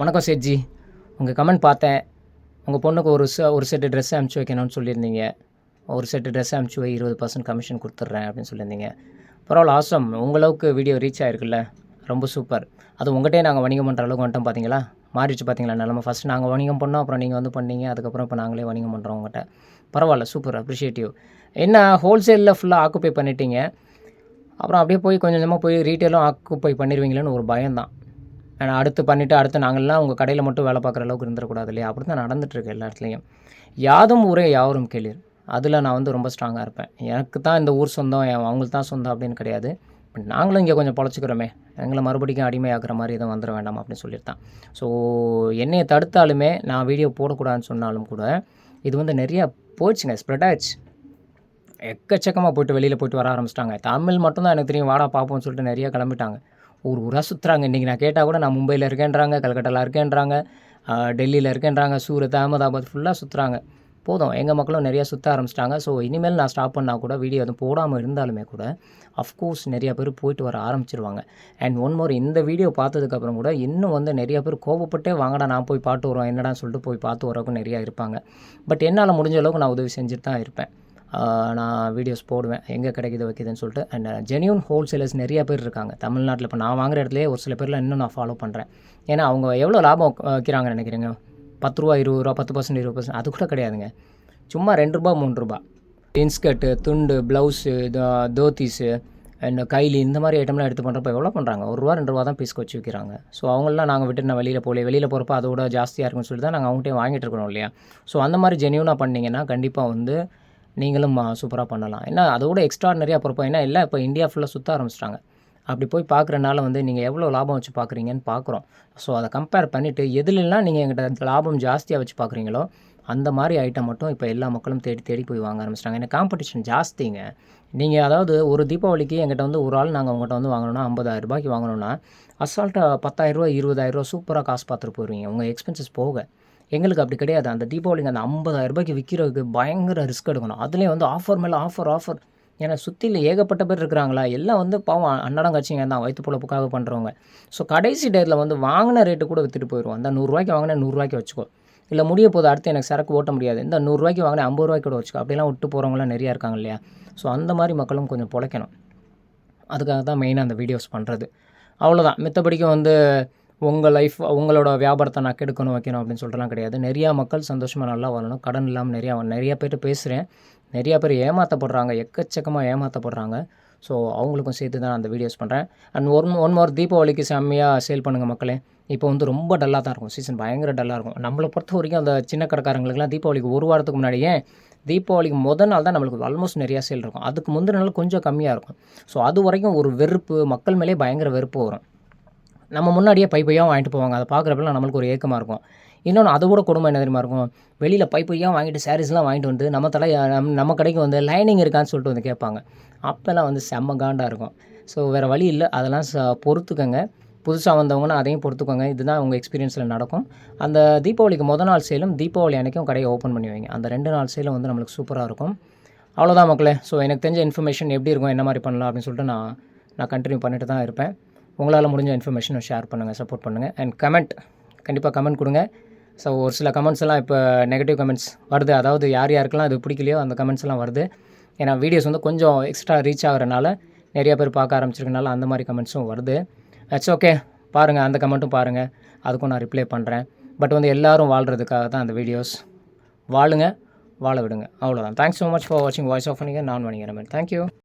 வணக்கம் சேட்ஜி. உங்கள் கமெண்ட் பார்த்தேன். உங்கள் பொண்ணுக்கு ஒரு ச ஒரு செட்டு ட்ரெஸ் அனுப்பிச்சி வைக்கணும்னு சொல்லியிருந்தீங்க. ஒரு செட்டு ட்ரெஸ் அனுப்பிச்சி வை இருபது பர்சன்ட் கமிஷன் கொடுத்துட்றேன் அப்படின்னு சொல்லியிருந்தீங்க. பரவாயில்ல ஆசம் உங்களவுக்கு வீடியோ ரீச் ஆகிருக்குல்ல ரொம்ப சூப்பர் அது உங்கள்கிட்டே நாங்கள் வணிகம் பண்ணுற அளவுக்கு வந்துட்டோம் பார்த்தீங்களா மாறிடுச்சு பார்த்தீங்களா நிலமை? ஃபஸ்ட் நாங்கள் வணிகம் பண்ணோம் அப்புறம் நீங்கள் வந்து பண்ணீங்க. அதுக்கப்புறம் இப்போ நாங்களே வணிகம் பண்ணுறோம் உங்கள்கிட்ட பரவாயில்ல சூப்பர் அப்ரிஷியேட்டிவ் என்ன ஹோல்சேலில் ஃபுல்லாக ஆக்குப்பை பண்ணிட்டீங்க. அப்புறம் அப்படியே போய் கொஞ்சம் கொஞ்சமாக போய் ரீட்டெயிலும் ஆக்குப்பை பண்ணிடுவீங்களேன்னு ஒரு பயம்தான். ஏன்னா அடுத்து பண்ணிவிட்டு அடுத்து நாங்கள்லாம் உங்கள் கடையில் மட்டும் வேலை பார்க்குற அளவுக்கு இருந்துடக்கூடாது இல்லையா? அப்படி தான் நடந்துகிட்ருக்கு எல்லா இடத்துலையும். யாதும் ஊரே யாவரும் கேளீர். அதில் நான் வந்து ரொம்ப ஸ்ட்ராங்காக இருப்பேன். எனக்கு தான் இந்த ஊர் சொந்தம் என் அவங்களுக்கு தான் சொந்தம் அப்படின்னு கிடையாது. பட் நாங்களும் இங்கே கொஞ்சம் பொழைச்சிக்கிறோமே. எங்களை மறுபடியும் அடிமையாக்குற மாதிரி எதுவும் வந்துட வேண்டாம் அப்படின்னு சொல்லியிருந்தான். ஸோ என்னையை தடுத்தாலுமே நான் வீடியோ போடக்கூடாதுன்னு சொன்னாலும் கூட இது வந்து நிறையா போச்சுங்க ஸ்ப்ரெட் ஆயிடுச்சு. எக்கச்சக்கமாக போயிட்டு வெளியில் போயிட்டு வர ஆரம்பிச்சிட்டாங்க. தமிழ் மட்டும்தான் எனக்கு தெரியும். வாடா பார்ப்போம்னு சொல்லிட்டு நிறைய கிளம்பிட்டாங்க. ஊர் ஊராக சுற்றுறாங்க இன்றைக்கி நான் கேட்டால் கூட நான் மும்பையில் இருக்கேன்றாங்க கல்கட்டாவில் இருக்கேன்றாங்க டெல்லியில் இருக்கேன்றாங்க சூரத் அகமதாபாத் ஃபுல்லாக சுற்றுறாங்க போதும். எங்கள் மக்களும் நிறையா சுற்ற ஆரம்பிச்சிட்டாங்க. ஸோ இனிமேல் நான் ஸ்டாப் பண்ணால் கூட வீடியோ எதுவும் போடாமல் இருந்தாலுமே கூட அஃப்கோர்ஸ் நிறையா பேர் போயிட்டு வர ஆரம்பிச்சிருவாங்க. அண்ட் ஒன் மோர் இந்த வீடியோ பார்த்ததுக்கப்புறம் கூட இன்னும் வந்து நிறையா பேர் கோபப்பட்டே வாங்கடா நான் போய் பார்த்து வருவேன் என்னடான்னு சொல்லிட்டு போய் பார்த்து வரவுக்கும் நிறையா இருப்பாங்க. பட் என்னால் முடிஞ்ச அளவுக்கு நான் உதவி செஞ்சுட்டு தான் இருப்பேன். நான் வீடியோஸ் போடுவேன். எங்கே கிடைக்குது வைக்குதுன்னு சொல்லிட்டு அண்ட் ஜென்யூன் ஹோல்சேலர்ஸ் நிறைய பேர் இருக்காங்க. தமிழ்நாட்டில் இப்போ நான் வாங்குற இடத்துலேயே ஒரு சில பேரில் இன்னும் நான் ஃபாலோ பண்ணுறேன் ஏன்னா அவங்க எவ்வளோ லாபம் வைக்கிறாங்கன்னு நினைக்கிறீங்க? பத்து ரூபா இருபது ரூபா பத்து பர்சன்ட் இருபது பர்சன்ட் அது கூட கிடையாதுங்க. சும்மா ரெண்டு ரூபா மூணு ரூபா. இன்ஸ்கர்ட்டு துண்டு ப்ளவுஸு தோத்தீஸு அண்ட் கைலி இந்த மாதிரி ஐட்டம்லாம் எடுத்து பண்ணுறப்ப எவ்வளோ பண்ணுறாங்க ஒரு ரூபா ரெண்டு ரூபா தான் பீஸ்க்கு வச்சு விற்கிறாங்க ஸோ அவங்களாம் நாங்கள் விட்டு நான் வெளியில் போகல. வெளியில் போகிறப்ப அதோட ஜாஸ்தியாக இருக்குன்னு சொல்லி தான் நாங்கள் அவங்கள்ட்டே வாங்கிட்டு இருக்கணும் இல்லையா? ஸோ அந்த மாதிரி ஜென்யூனாக பண்ணிங்கன்னா கண்டிப்பாக வந்து நீங்களும் சூப்பராக பண்ணலாம். ஏன்னா அதோட எக்ஸ்ட்ராடனரியாக அப்புறம் ஏன்னா இல்லை இப்போ இந்தியா ஃபுல்லாக சுற்ற ஆரம்பிச்சிட்டாங்க. அப்படி போய் பார்க்குறனால வந்து நீங்கள் எவ்வளோ லாபம் வச்சு பார்க்குறீங்கன்னு பார்க்குறோம் ஸோ அதை கம்பேர் பண்ணிவிட்டு எதுலெல்லாம் நீங்கள் எங்கிட்ட லாபம் ஜாஸ்தியாக வச்சு பார்க்குறீங்களோ அந்த மாதிரி ஐட்டம் மட்டும் இப்போ எல்லா மக்களும் தேடி தேடி போய் வாங்க ஆரம்பிச்சிட்டாங்க. ஏன்னா காம்படிஷன் ஜாஸ்திங்க. நீங்கள் அதாவது ஒரு தீபாவளிக்கு எங்கிட்ட வந்து ஒரு ஆள் நாங்கள் உங்கள்கிட்ட வந்து வாங்கணும்னா ஐம்பதாயிரம் ரூபாய்க்கு வாங்கணும்னா அசால்ட்டாக பத்தாயிரரூவா இருபதாயிரரூவா சூப்பராக காசு பார்த்துட்டு போயிடுவீங்க உங்கள் எக்ஸ்பென்சஸ் போக. எங்களுக்கு அப்படி கிடையாது. அந்த தீபாவளிக்கு அந்த ஐம்பதாயிரம் ரூபாய்க்கு விற்கிறதுக்கு பயங்கர ரிஸ்க் எடுக்கணும். அதுலேயும் வந்து ஆஃபர் மேலே ஆஃபர் ஆஃபர் ஏன்னா சுற்றில ஏகப்பட்ட பேர் இருக்கிறாங்களா? எல்லாம் வந்து பாவம் அன்னடம் கட்சிங்க தான் வயிற்று பொழப்புக்காக பண்ணுறவங்க ஸோ கடைசி டேட்டில் வந்து வாங்கின ரேட்டு கூட விற்றுட்டு போயிடுவோம் அந்த நூறுரூவாய்க்கு வாங்கினா நூறுரூவாய்க்கு வச்சுக்கோ. இல்லை முடிய போது அடுத்து எனக்கு சரக்கு ஓட்ட முடியாது. இந்த நூறுரூவாய்க்கு வாங்கினா ஐம்பது ரூபாய்க்கு கூட வச்சுக்கோ. அப்படிலாம் விட்டு போகிறவங்களாம் நிறையா இருக்காங்க இல்லையா? ஸோ அந்த மாதிரி மக்களும் கொஞ்சம் பிழைக்கணும். அதுக்காக தான் மெயினாக அந்த வீடியோஸ் பண்ணுறது அவ்வளோதான் மித்தபடிக்கும் வந்து உங்கள் லைஃப் உங்களோட வியாபாரத்தை நான் கெடுக்கணும் வைக்கணும் அப்படின்னு சொல்லிட்டுலாம் கிடையாது. நிறையா மக்கள் சந்தோஷமாக நல்லா வரணும் கடன் இல்லாமல் நிறையா நிறையா பேர் பேசுகிறேன் நிறையா பேர் ஏமாற்றப்படுறாங்க எக்கச்சக்கமாக ஏமாற்றப்படுறாங்க ஸோ அவங்களுக்கும் சேர்த்து தான் நான் அந்த வீடியோஸ் பண்ணுறேன் அண்ட் ஒன் ஒன் மோர் தீபாவளிக்கு செம்மையாக சேல் பண்ணுங்கள் மக்களே. இப்போ வந்து ரொம்ப டல்லாக தான் இருக்கும். சீசன் பயங்கர டல்லாக இருக்கும். நம்மளை பொறுத்த வரைக்கும் அந்த சின்ன கடைக்காரங்களுக்குலாம் தீபாவளிக்கு ஒரு வாரத்துக்கு முன்னாடியே தீபாவளிக்கு முதல் நாள் தான் நம்மளுக்கு ஆல்மோஸ்ட் நிறையா சேல் இருக்கும். அதுக்கு முந்தின நாள் கொஞ்சம் கம்மியாக இருக்கும். ஸோ அது வரைக்கும் ஒரு வெறுப்பு மக்கள் மேலே பயங்கர வெறுப்பு வரும். நம்ம முன்னாடியே பை பையாக வாங்கிட்டு போவாங்க. அதை பார்க்குறப்பெல்லாம் நம்மளுக்கு ஒரு ஏக்கமாக இருக்கும். இன்னொன்று அதை கூட கொடுமை என்ன தெரியுமா இருக்கும்? வெளியில் பை பையாக வாங்கிட்டு சாரீஸ்லாம் வாங்கிட்டு வந்து நம்ம தலை நம்ம நம்ம கடைக்கு வந்து லைனிங் இருக்கான்னு சொல்லிட்டு வந்து கேட்பாங்க. அப்போல்லாம் வந்து செம்ம காண்டாக இருக்கும். ஸோ வேறு வழி இல்லை. அதெல்லாம் ச பொறுத்துக்கங்க. புதுசாக வந்தவங்கன்னா அதையும் பொறுத்துக்கோங்க. இதுதான் உங்கள் எக்ஸ்பீரியன்ஸில் நடக்கும். அந்த தீபாவளிக்கு முதல் நாள் சேலும் தீபாவளி அன்றைக்கும் கடையை ஓப்பன் பண்ணி வைங்க. அந்த ரெண்டு நாள் சேலும் வந்து நம்மளுக்கு சூப்பராக இருக்கும். அவ்வளோதான் மக்களே. ஸோ எனக்கு தெரிஞ்ச இன்ஃபர்மேஷன் எப்படி இருக்கும் என்ன மாதிரி பண்ணலாம் அப்படின்னு சொல்லிட்டு நான் நான் கண்டினியூ பண்ணிட்டு தான் இருப்பேன். உங்களால் முடிஞ்ச இன்ஃபர்மேஷனை ஷேர் பண்ணுங்கள் சப்போர்ட் பண்ணுங்கள் அண்ட் கமெண்ட் கண்டிப்பாக கமெண்ட் கொடுங்க. ஸோ ஒரு சில கமெண்ட்ஸ் எல்லாம் இப்போ நெகட்டிவ் கமெண்ட்ஸ் வருது. அதாவது யார் யாருக்கெல்லாம் அது பிடிக்கலையோ அந்த கமெண்ட்ஸ் எல்லாம் வருது. ஏன்னா வீடியோஸ் வந்து கொஞ்சம் எக்ஸ்ட்ரா ரீச் ஆகிறனால நிறைய பேர் பார்க்க ஆரம்பிச்சிருக்கனால அந்த மாதிரி கமெண்ட்ஸும் வருது. இட்ஸ் ஓகே பாருங்கள் அந்த கமெண்ட்டும் பாருங்கள் அதுக்கும் நான் ரிப்ளை பண்ணுறேன் பட் வந்து எல்லோரும் வாழ்கிறதுக்காக தான் அந்த வீடியோஸ் வாழுங்க வாழ விடுங்க. அவ்வளோதான் தேங்க்ஸ் ஸோ மச் ஃபார் வாட்சிங் வாய்ஸ் ஆஃப் பண்ணிங்க நான் வணிகரமன். தேங்க்யூ